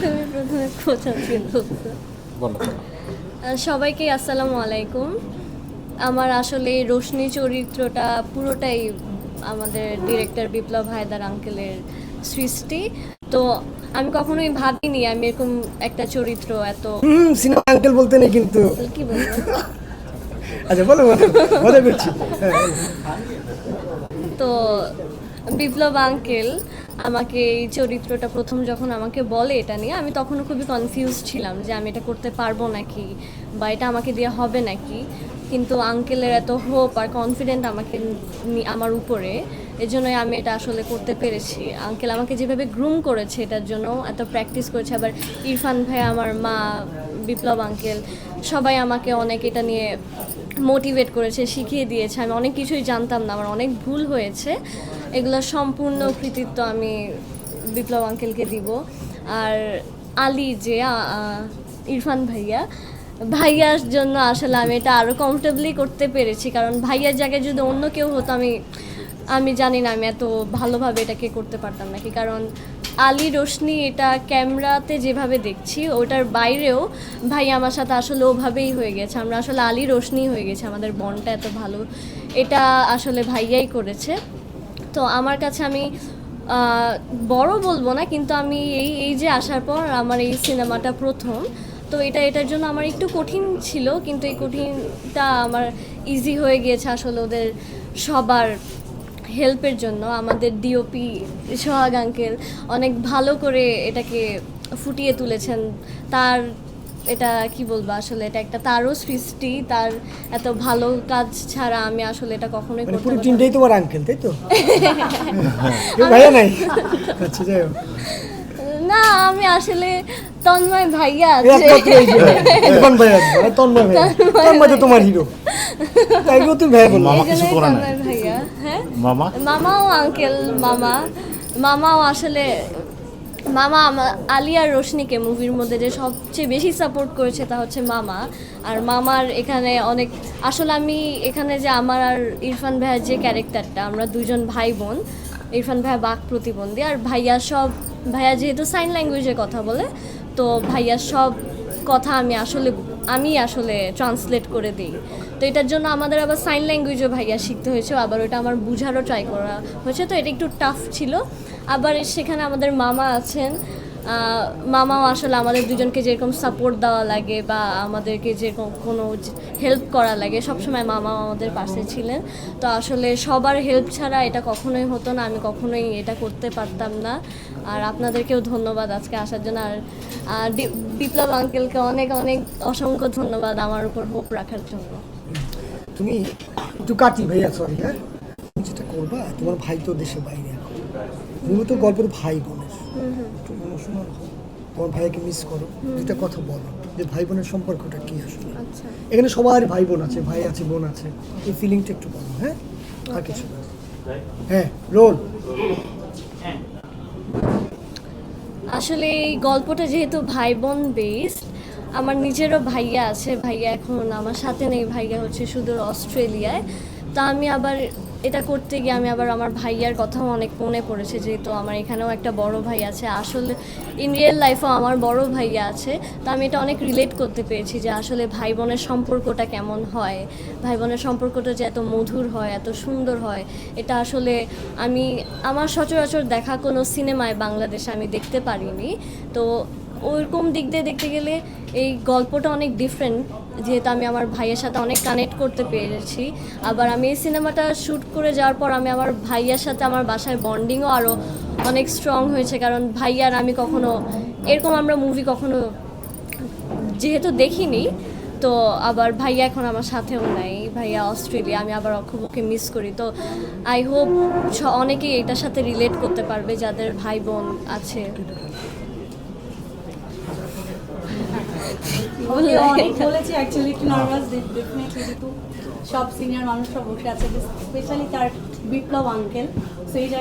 তুমি প্রথমে কোথাও কিন্তু বলো সবাইকে আসসালামু আলাইকুম। আমার আসলে রোশনি চরিত্রটা পুরোটাই আমাদের ডিরেক্টর বিপ্লব হায়দার আঙ্কেলের সৃষ্টি। তো আমি কখনোই ভাবিনি আমি এরকম একটা চরিত্র এত সিনেমা আঙ্কেল বলতে নেই কিন্তু। কি বলব? আচ্ছা বলো বলো মজা করছি তো বিপ্লব আঙ্কেল আমাকে এই চরিত্রটা প্রথম যখন আমাকে বলে এটা নিয়ে, আমি তখনও খুবই কনফিউজ ছিলাম যে আমি এটা করতে পারব নাকি বা এটা আমাকে দিয়ে হবে নাকি। কিন্তু আঙ্কেলের এত হোপ আর কনফিডেন্ট আমাকে আমার উপরে এর জন্যই আমি এটা আসলে করতে পেরেছি। আঙ্কেল আমাকে যেভাবে গ্রুম করেছে এটার জন্য, এত প্র্যাকটিস করেছে। আবার ইরফান ভাই, আমার মা, বিপ্লব আঙ্কেল, সবাই আমাকে অনেক এটা নিয়ে মোটিভেট করেছে, শিখিয়ে দিয়েছে। আমি অনেক কিছুই জানতাম না, আমার অনেক ভুল হয়েছে। এগুলোর সম্পূর্ণ কৃতিত্ব আমি বিপ্লব আঙ্কেলকে দিব। আর আলী যে ইরফান ভাইয়া, ভাইয়ার জন্য আসলে আমি এটা আরও কমফোর্টেবলি করতে পেরেছি। কারণ ভাইয়ার জায়গায় যদি অন্য কেউ হতো, আমি আমি জানি না আমি এত ভালোভাবে এটাকে করতে পারতাম নাকি। কারণ আলী রোশনি এটা ক্যামেরাতে যেভাবে দেখছি, ওটার বাইরেও ভাই আমার সাথে আসলে ওভাবেই হয়ে গেছে। আমরা আসলে আলী রোশনি হয়ে গেছে, আমাদের বনটা এত ভালো। এটা আসলে ভাইয়াই করেছে। তো আমার কাছে আমি বড় বলব না, কিন্তু আমি এই এই যে আসার পর আমার এই সিনেমাটা প্রথম, তো এটা, এটার জন্য আমার একটু কঠিন ছিল, কিন্তু এই কঠিনটা আমার ইজি হয়ে গিয়েছে আসলে ওদের সবার হেল্পের জন্য আমাদের ডিওপি সোহাগ আঙ্কেল অনেক ভালো করে এটাকে ফুটিয়ে তুলেছেন। তার এটা কি বলব আসলে এটা একটা তারও সৃষ্টি তার এত ভালো কাজ ছাড়া আমি আসলে এটা কখনোই মানে করতে পুরো। টিমটাই তোমার আঙ্কেল তাই তো? ভাইয়া নাই? আচ্ছা যাই না আমি আসলে তন্ময় ভাইয়া আছে। একমাত্র এই যে ইরফান ভাইয়া তন্ময় ভাইয়া তন্ময় তো তোমার হিরো তাই বলে তুমি ভাইয়া বলল। মামা কিছু করে? তন্ময় ভাইয়া হ্যাঁ? মামা? মামাও আঙ্কেল মামা। মামাও আসলে মামা আলিয়া রোশনিকে মুভির মধ্যে যে সবচেয়ে বেশি সাপোর্ট করেছে তা হচ্ছে মামা। আর মামার এখানে অনেক আসলে আমি এখানে যে আমার আর ইরফান ভাইয়ের যে ক্যারেক্টারটা আমরা দুজন ভাই বোন ইরফান ভাইয়া বাক প্রতিবন্ধী আর ভাইয়া সব ভাইয়া যেহেতু সাইন ল্যাঙ্গুয়েজে কথা বলে তো ভাইয়া সব কথা আমি আসলে আমি আসলে ট্রান্সলেট করে দিই। তো এটার জন্য আমাদের আবার সাইন ল্যাঙ্গুয়েজও ভাইয়া শিখতে হয়েছে আবার ওটা আমার বুঝারও ট্রাই করা হয়েছে, তো এটা একটু টাফ ছিল। আবার সেখানে আমাদের মামা আছেন মামাও আসলে আমাদের দুজনকে যেরকম সাপোর্ট দেওয়া লাগে বা আমাদেরকে যেরকম কোনো হেল্প করা লাগে, সবসময় মামাও আমাদের পাশে ছিলেন। তো আসলে সবার হেল্প ছাড়া এটা কখনোই হতো না, আমি কখনোই এটা করতে পারতাম না। আর আপনাদেরকেও ধন্যবাদ আজকে আসার জন্য। আর বিপ্লব আঙ্কেলকে অনেক অনেক অসংখ্য ধন্যবাদ আমার উপর হোপ রাখার জন্য। তুমি একটু কাটি ভাইয়া সরি হ্যাঁ? তুমি যেটা করবা, তোমার ভাই তো দেশে বাইরে মূলত গল্পের ভাই বোনের। একটু তোমার ভাইকে মিস করো দুটা কথা বলো যে ভাই বোনের সম্পর্কটা কি আসলে? আচ্ছা। এখানে সবার ভাই বোন আছে ভাই আছে বোন আছে। এই ফিলিংটা একটু বলো হ্যাঁ? আর কিছু না। হ্যাঁ রোল। আসলে এই গল্পটা যেহেতু ভাই বোন বেসড আমার নিজেরও ভাইয়া আছে ভাইয়া এখন আমার সাথে নেই ভাইয়া হচ্ছে সুদূর অস্ট্রেলিয়ায়। তা আমি আবার এটা করতে গিয়ে আমি আবার আমার ভাইয়ার কথাও অনেক মনে পড়েছে, যেহেতু আমার এখানেও একটা বড় ভাই আছে। আসলে ইন রিয়েল লাইফেও আমার বড় ভাইয়া আছে। তো আমি এটা অনেক রিলেট করতে পেরেছি যে আসলে ভাই বোনের সম্পর্কটা কেমন হয় ভাই বোনের সম্পর্কটা যে এত মধুর হয়, এত সুন্দর হয়, এটা আসলে আমি, আমার সচরাচর দেখা কোনো সিনেমায় বাংলাদেশে আমি দেখতে পারিনি। তো ওইরকম দিক দিয়ে দেখতে গেলে এই গল্পটা অনেক ডিফারেন্ট যেহেতু আমি আমার ভাইয়ের সাথে অনেক কানেক্ট করতে পেরেছি। আবার আমি এই সিনেমাটা শ্যুট করে যাওয়ার পর আমি আমার ভাইয়ার সাথে আমার বাসায় বন্ডিংও আরও অনেক স্ট্রং হয়েছে। কারণ ভাইয়ার আমি কখনো, এরকম আমরা মুভি কখনো যেহেতু দেখিনি, তো আবার ভাইয়া এখন আমার সাথেও নাই। ভাইয়া অস্ট্রেলিয়া, আমি আবার খুব ওকে মিস করি। তো আই হোপ অনেকেই এটার সাথে রিলেট করতে পারবে, যাদের ভাই বোন আছে ওকে অনেক বলেছি অ্যাকচুয়ালি একটু নার্ভাস ডেফিনেটলি যেহেতু সব সিনিয়র মানুষরা বসে আছে স্পেশালি তার বিপ্লব আঙ্কেল সেই জায়গায়